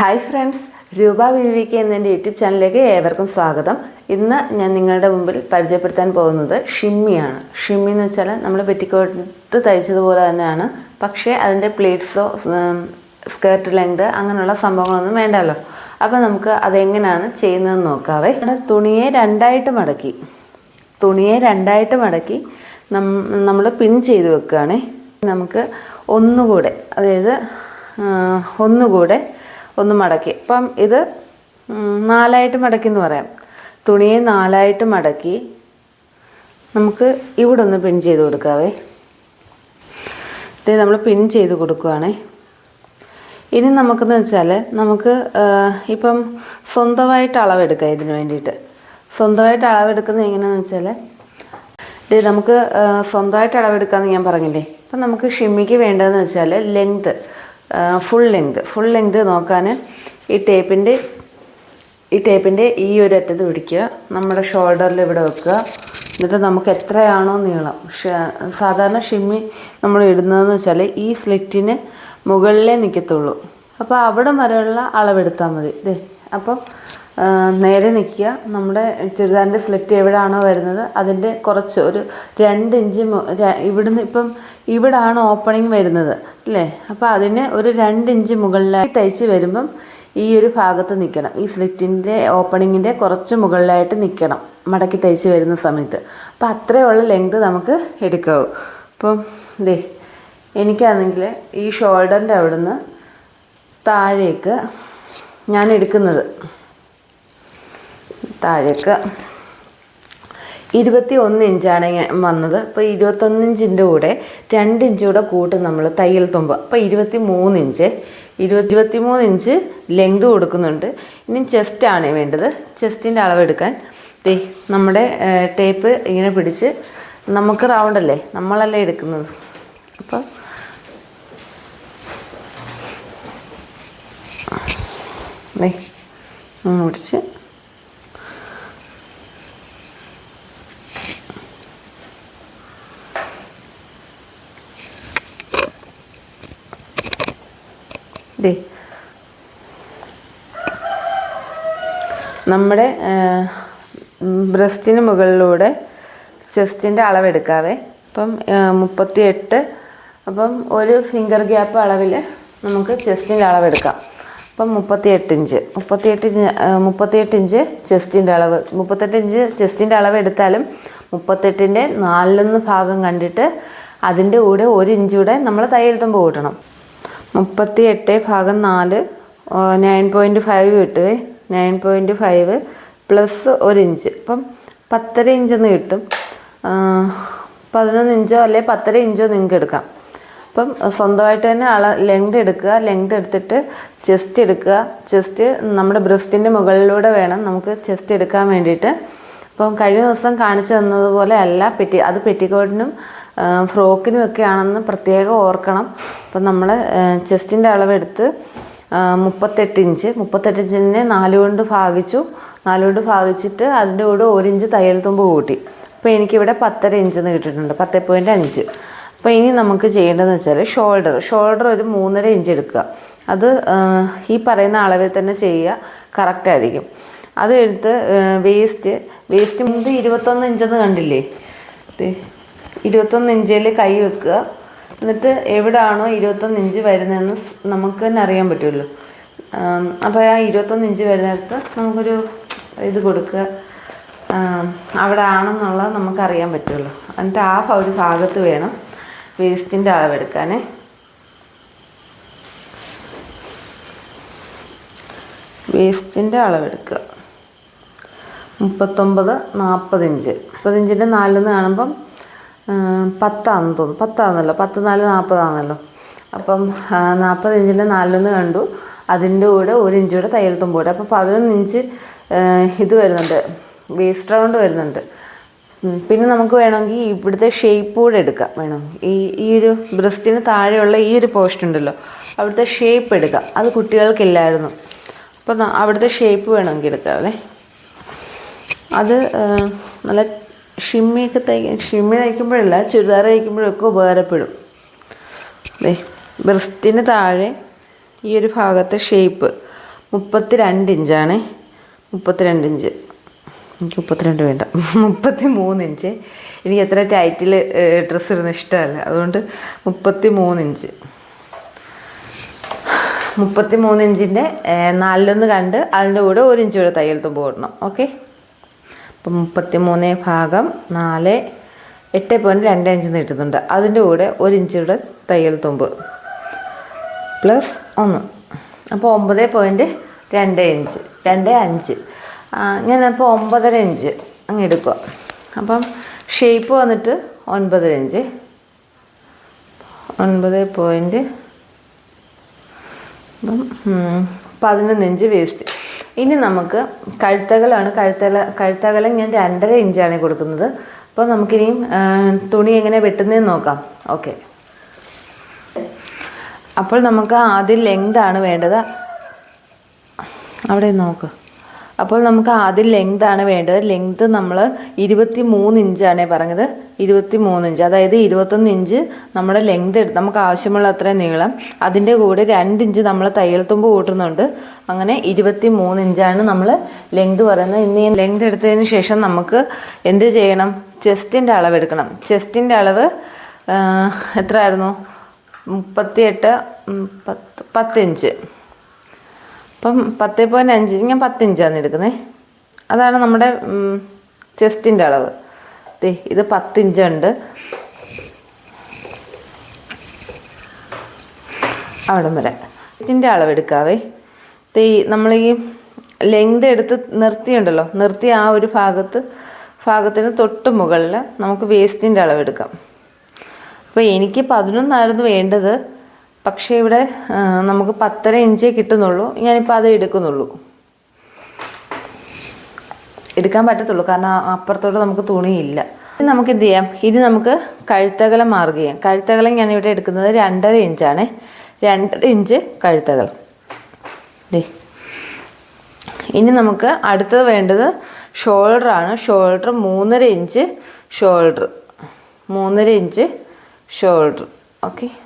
Hi friends രൂപ വിവിക്ക് എന്നെന്റെ YouTube ചാനലിലേക്ക് ഏവർക്കും സ്വാഗതം. ഇന്ന് ഞാൻ നിങ്ങളുടെ മുമ്പിൽ പരിചയപ്പെടുത്താൻ പോകുന്നത് ഷിമ്മിയാണ്. ഷിമ്മി എന്ന് വെച്ചാൽ നമ്മൾ പെറ്റിക്കോട്ട് തയ്ച്ചതുപോലെ തന്നെയാണ്. പക്ഷേ അതിന്റെ പ്ലേറ്റ്സോ സ്കേർട്ട് ലെങ്ത് അങ്ങനെയുള്ള സംഭവങ്ങളൊന്നും വേണ്ടല്ലോ. അപ്പോൾ നമുക്ക് അതെങ്ങനെയാണ് ചെയ്യുന്നതെന്ന് നോക്കാവേ. തുണിയെ രണ്ടായിട്ട് മടക്കി. തുണിയെ രണ്ടായിട്ട് മടക്കി നമ്മൾ പിൻ ചെയ്ത് വെക്കുകയാണേ. നമുക്ക് ഒന്നുകൂടെ അതായത് ഒന്നുകൂടെ ഒന്ന് മടക്കി. അപ്പം ഇത് നാലായിട്ട് മടക്കി എന്ന് പറയാം. തുണിയെ നാലായിട്ട് മടക്കി നമുക്ക് ഇവിടെ ഒന്ന് പിൻ ചെയ്ത് കൊടുക്കാവേ. ഇത് നമ്മൾ പിൻ ചെയ്ത് കൊടുക്കുവാണേ. ഇനി നമുക്കെന്ന് വെച്ചാൽ നമുക്ക് ഇപ്പം സ്വന്തമായിട്ട് അളവെടുക്കാം ഇതിന് വേണ്ടിയിട്ട്. സ്വന്തമായിട്ട് അളവെടുക്കുന്നത് എങ്ങനെയാണെന്ന് വെച്ചാൽ ഇത് നമുക്ക് സ്വന്തമായിട്ട് അളവെടുക്കാമെന്ന് ഞാൻ പറഞ്ഞില്ലേ. അപ്പം നമുക്ക് ഷിമ്മിക്ക് വേണ്ടതെന്ന് വെച്ചാൽ length full length full length നോക്കാൻ ഈ ടേപ്പിന്റെ ഈ ടേപ്പിന്റെ ഈ ഒരു അറ്റത്ത് പിടിക്കുക. നമ്മുടെ ഷോൾഡറിൽ ഇവിടെ വെക്കുക. എന്നിട്ട് നമുക്ക് എത്രയാണോ നീളം. സാധാരണ ഷിമ്മി നമ്മൾ ഇടുന്നതെന്ന് വെച്ചാൽ ഈ സ്ലിറ്റിന് മുകളിലേ നിൽക്കത്തുള്ളൂ അപ്പോൾ അവിടെ വരെയുള്ള അളവെടുത്താൽ മതി. അപ്പം നേരെ നിൽക്കുക. നമ്മുടെ ചുരിദാറിന്റെ സ്ലിറ്റ് എവിടെയാണോ വരുന്നത് അതിന്റെ കുറച്ച് ഒരു രണ്ട് ഇഞ്ച് ഇവിടുന്ന് ഇപ്പം ഇവിടാണ് ഓപ്പണിങ് വരുന്നത് അല്ലേ? അപ്പോൾ അതിന് ഒരു രണ്ട് ഇഞ്ച് മുകളിലായി തയ്ച്ച് വരുമ്പം ഈ ഒരു ഭാഗത്ത് നിൽക്കണം. ഈ സ്ലിറ്റിന്റെ ഓപ്പണിങ്ങിന്റെ കുറച്ച് മുകളിലായിട്ട് നിൽക്കണം മടക്കി തയ്ച്ച് വരുന്ന സമയത്ത്. അപ്പോൾ അത്രയുള്ള ലെങ്ത് നമുക്ക് എടുക്കാവൂ. അപ്പം ദേ എനിക്കാണെങ്കിൽ ഈ ഷോൾഡറിന്റെ അവിടുന്ന് താഴേക്ക് ഞാൻ എടുക്കുന്നത് താഴേക്ക് ഇരുപത്തി ഒന്ന് ഇഞ്ചാണ് വന്നത്. അപ്പോൾ ഇരുപത്തൊന്ന് ഇഞ്ചിന്റെ കൂടെ രണ്ട് ഇഞ്ച് കൂടെ കൂട്ടും നമ്മൾ തയ്യൽ തുമ്പ്. അപ്പോൾ ഇരുപത്തി മൂന്ന് ഇഞ്ച്. ഇരുപത്തി ഇരുപത്തി മൂന്ന് ഇഞ്ച് ലെങ്ത് കൊടുക്കുന്നുണ്ട്. ഇനി ചെസ്റ്റാണ് വേണ്ടത്. ചെസ്റ്റിന്റെ അളവെടുക്കാൻ ദേ നമ്മുടെ ടേപ്പ് ഇങ്ങനെ പിടിച്ച് നമുക്ക് റൗണ്ടല്ലേ നമ്മളല്ലേ എടുക്കുന്നത്. അപ്പോൾ പിടിച്ച് ദേ. നമ്മുടെ ബ്രസ്റ്റിന് മുകളിലൂടെ ചെസ്റ്റിന്റെ അളവെടുക്കാവേ. അപ്പം മുപ്പത്തി എട്ട് അപ്പം ഒരു ഫിംഗർ ഗ്യാപ്പ് അളവിൽ നമുക്ക് ചെസ്റ്റിന്റെ അളവെടുക്കാം. അപ്പം മുപ്പത്തിയെട്ട് ഇഞ്ച്. മുപ്പത്തിയെട്ട് ഇഞ്ച് മുപ്പത്തിയെട്ട് ഇഞ്ച് ചെസ്റ്റിന്റെ അളവ്. മുപ്പത്തെട്ട് ഇഞ്ച് ചെസ്റ്റിന്റെ അളവ് എടുത്താലും മുപ്പത്തെട്ടിന്റെ നാലിലൊന്ന് ഭാഗം കണ്ടിട്ട് അതിന്റെ കൂടെ ഒരു ഇഞ്ചൂടെ നമ്മൾ തയ്യൽ തുമ്പ് കൂട്ടണം. മുപ്പത്തി എട്ട് ഭാഗം നാല് നയൻ പോയിന്റ് ഫൈവ് കിട്ടുവേ. നയൻ പോയിന്റ് ഫൈവ് പ്ലസ് ഒരു ഇഞ്ച്. അപ്പം പത്തര ഇഞ്ചെന്ന് കിട്ടും. പതിനൊന്ന് ഇഞ്ചോ അല്ലെ പത്തര ഇഞ്ചോ നിങ്ങൾക്ക് എടുക്കാം. അപ്പം സ്വന്തമായിട്ട് തന്നെ അള ലെങ്ത് എടുക്കുക. ലെങ്ത് എടുത്തിട്ട് ചെസ്റ്റ് എടുക്കുക. ചെസ്റ്റ് നമ്മുടെ ബ്രസ്റ്റിന്റെ മുകളിലൂടെ വേണം നമുക്ക് ചെസ്റ്റ് എടുക്കാൻ വേണ്ടിയിട്ട്. അപ്പം കഴിഞ്ഞ ദിവസം കാണിച്ചു തന്നതുപോലെ അല്ല പെറ്റി അത് പെറ്റിക്കോട്ടിനും ഫ്രോക്കിനും ഒക്കെ ആണെന്ന് പ്രത്യേകം ഓർക്കണം. അപ്പം നമ്മൾ ചെസ്റ്റിന്റെ അളവെടുത്ത് മുപ്പത്തെട്ട് ഇഞ്ച്. മുപ്പത്തെട്ട് ഇഞ്ചിനെ നാല് കൊണ്ട് ഭാഗിച്ചു. നാല് കൊണ്ട് ഭാഗിച്ചിട്ട് അതിന്റെ കൂടെ ഒരു ഇഞ്ച് തയ്യൽ തുമ്പ് കൂട്ടി. അപ്പോൾ എനിക്കിവിടെ പത്തര ഇഞ്ചെന്ന് കിട്ടിയിട്ടുണ്ട്. പത്ത് പോയിന്റ് അഞ്ച്. അപ്പോൾ ഇനി നമുക്ക് ചെയ്യേണ്ടതെന്ന് വെച്ചാൽ ഷോൾഡർ. ഷോൾഡർ ഒരു മൂന്നര ഇഞ്ച് എടുക്കുക. അത് ഈ പറയുന്ന അളവിൽ തന്നെ ചെയ്യുക. കറക്റ്റ് ആയിരിക്കും. അത് എടുത്ത് വേസ്റ്റ് വേസ്റ്റ് മുമ്പ് ഇരുപത്തൊന്ന് ഇഞ്ചെന്ന് കണ്ടില്ലേ? ഇരുപത്തൊന്ന് ഇഞ്ചിൽ കൈ വെക്കുക. എന്നിട്ട് എവിടാണോ ഇരുപത്തൊന്ന് ഇഞ്ച് വരുന്നതെന്ന് നമുക്ക് തന്നെ അറിയാൻ പറ്റുമല്ലോ. അപ്പോൾ ആ ഇരുപത്തൊന്ന് ഇഞ്ച് വരുന്നിടത്ത് നമുക്കൊരു ഇത് കൊടുക്കുക. അവിടെ ആണെന്നുള്ളത് നമുക്ക് അറിയാൻ പറ്റുമല്ലോ. എന്നിട്ട് ആ ഒരു ഭാഗത്ത് വേണം വേസ്റ്റിന്റെ അളവെടുക്കാനേ വേസ്റ്റിന്റെ അളവെടുക്കുക മുപ്പത്തൊമ്പത് നാൽപ്പത് ഇഞ്ച്. മുപ്പത് ഇഞ്ചിന്റെ നിന്ന് കാണുമ്പം പത്താണെന്ന് തോന്നുന്നു. പത്താണെന്നല്ലോ പത്ത് നാല് നാൽപ്പതാണല്ലോ അപ്പം നാൽപ്പത് ഇഞ്ചിന്റെ നാലിലൊന്ന് കണ്ടു. അതിന്റെ കൂടെ ഒരു ഇഞ്ച് കൂടെ തയ്യൽ കൂടെ അപ്പോൾ പതിനൊന്ന് ഇഞ്ച് ഇത് വരുന്നുണ്ട്. വേസ്റ്റ് റൗണ്ട് വരുന്നുണ്ട്. പിന്നെ നമുക്ക് വേണമെങ്കിൽ ഇവിടുത്തെ ഷേപ്പ് കൂടെ എടുക്കാം. വേണം ഈ ഈ ഒരു ബ്രസ്റ്റിന് താഴെയുള്ള ഈ ഒരു പോസ്റ്റ് ഉണ്ടല്ലോ. അവിടുത്തെ ഷേപ്പ് എടുക്കാം. അത് കുട്ടികൾക്കില്ലായിരുന്നു. അപ്പോൾ അവിടുത്തെ ഷേപ്പ് വേണമെങ്കിൽ എടുക്കാം അല്ലേ? അത് നല്ല ഷിമ്മിയൊക്കെ തയ്ക്ക ഷിമ്മി തയ്ക്കുമ്പോഴല്ല ചുരിദാർ തയ്ക്കുമ്പോഴൊക്കെ ഉപകാരപ്പെടും. ദേ ബ്രസ്റ്റിന് താഴെ ഈ ഒരു ഭാഗത്തെ ഷേപ്പ് മുപ്പത്തി രണ്ട് ഇഞ്ചാണ്. മുപ്പത്തിരണ്ട് ഇഞ്ച്. എനിക്ക് മുപ്പത്തിരണ്ട് വേണ്ട. മുപ്പത്തി മൂന്ന് ഇഞ്ച്. എനിക്ക് എത്ര ടൈറ്റിൽ ഡ്രസ്സ് ഇടുന്ന ഇഷ്ടമല്ല. അതുകൊണ്ട് മുപ്പത്തി മൂന്ന് ഇഞ്ച്. മുപ്പത്തി മൂന്ന് ഇഞ്ചിന്റെ നാലിലൊന്ന് കണ്ട് അതിന്റെ കൂടെ ഒരു ഇഞ്ച് കൂടെ തയ്യൽ തുമ്പ് ഓടണം ഓക്കെ? അപ്പം മുപ്പത്തി ഭാഗം നാല് എട്ട് പോയിന്റ് രണ്ട് ഇഞ്ച് നീട്ടുന്നുണ്ട് അതിന്റെ കൂടെ ഒരു ഇഞ്ച് കൂടെ തയ്യൽ തുമ്പ്. പ്ലസ് ഒന്ന്. അപ്പോൾ ഒമ്പത് പോയിന്റ് രണ്ട് ഇഞ്ച് രണ്ട് അഞ്ച്. ഞാനപ്പോൾ ഒമ്പതര ഇഞ്ച് അങ്ങ് എടുക്കുക. അപ്പം ഷേപ്പ് വന്നിട്ട് ഒൻപതര ഇഞ്ച് ഒൻപത് പോയിന്റ് അപ്പം പതിനൊന്ന് ഇഞ്ച് വേസ്റ്റ് ഇനി നമുക്ക് കഴുത്തകലാണ്. കഴുത്തല കഴുത്തകലം ഞാൻ രണ്ടര ഇഞ്ചാണ് കൊടുക്കുന്നത്. അപ്പോൾ നമുക്കിനിയും തുണി എങ്ങനെ വെട്ടുന്നതെന്ന് നോക്കാം. ഓക്കെ. അപ്പോൾ നമുക്ക് ആദ്യം ലെങ്താണ് വേണ്ടത്. അവിടെ നോക്ക്. അപ്പോൾ നമുക്ക് ആദ്യം ആണ് വേണ്ടത്. ലെങ്ത് നമ്മൾ ഇരുപത്തി മൂന്ന് ഇഞ്ചാണ് പറഞ്ഞത്. ഇരുപത്തി മൂന്ന് ഇഞ്ച് അതായത് ഇരുപത്തൊന്ന് ഇഞ്ച് നമ്മുടെ ലെങ്ത് നമുക്ക് ആവശ്യമുള്ള അത്രയും നീളം. അതിന്റെ കൂടെ രണ്ട് ഇഞ്ച് നമ്മൾ തയ്യൽ തുമ്പ് കൂട്ടുന്നുണ്ട്. അങ്ങനെ ഇരുപത്തി മൂന്ന് ഇഞ്ചാണ് നമ്മൾ ലെങ്ത് പറയുന്നത്. ഇനി ലെങ്ത് എടുത്തതിന് ശേഷം നമുക്ക് എന്ത് ചെയ്യണം? ചെസ്റ്റിന്റെ അളവ് എടുക്കണം. ചെസ്റ്റിന്റെ അളവ് എത്രയായിരുന്നു? മുപ്പത്തിയെട്ട് പത്ത് പത്തിഞ്ച് അപ്പം പത്ത് പോയിന്റ് അഞ്ച് ഞാൻ പത്തിഞ്ചാണ് എടുക്കുന്നത് അതാണ് നമ്മുടെ ചെസ്റ്റിന്റെ അളവ്. ദേ ഇത് പത്തിഞ്ചുണ്ട് അവിടം വരെ. ഇതിന്റെ അളവ് എടുക്കാവേ. ദേ നമ്മൾ ഈ ലെങ്ത് എടുത്ത് നിർത്തിയുണ്ടല്ലോ. നിർത്തി ആ ഒരു ഭാഗത്ത് ഭാഗത്തിന് തൊട്ട് മുകളിൽ നമുക്ക് വേസ്റ്റിന്റെ അളവ് എടുക്കാം. അപ്പോൾ എനിക്ക് പതിനൊന്നായിരുന്നു വേണ്ടത്. പക്ഷേ ഇവിടെ നമുക്ക് പത്തര ഇഞ്ചേ കിട്ടുന്നുള്ളൂ. ഞാനിപ്പോൾ അത് എടുക്കുന്നുള്ളൂ. എടുക്കാൻ പറ്റത്തുള്ളൂ. കാരണം അപ്പുറത്തോട്ട് നമുക്ക് തുണിയില്ല. ഇനി നമുക്ക് എന്ത് ചെയ്യാം? ഇനി നമുക്ക് കഴുത്തകലം മാർഗ് ചെയ്യാം. കഴുത്തകലം ഞാനിവിടെ എടുക്കുന്നത് രണ്ടര ഇഞ്ചാണ്. രണ്ടര ഇഞ്ച് കഴുത്തകലം. ദേ. ഇനി നമുക്ക് അടുത്തത് വേണ്ടത് ഷോൾഡർ ആണ്. ഷോൾഡർ മൂന്നര ഇഞ്ച് ഷോൾഡർ. മൂന്നര ഇഞ്ച് ഷോൾഡർ. ഓക്കെ.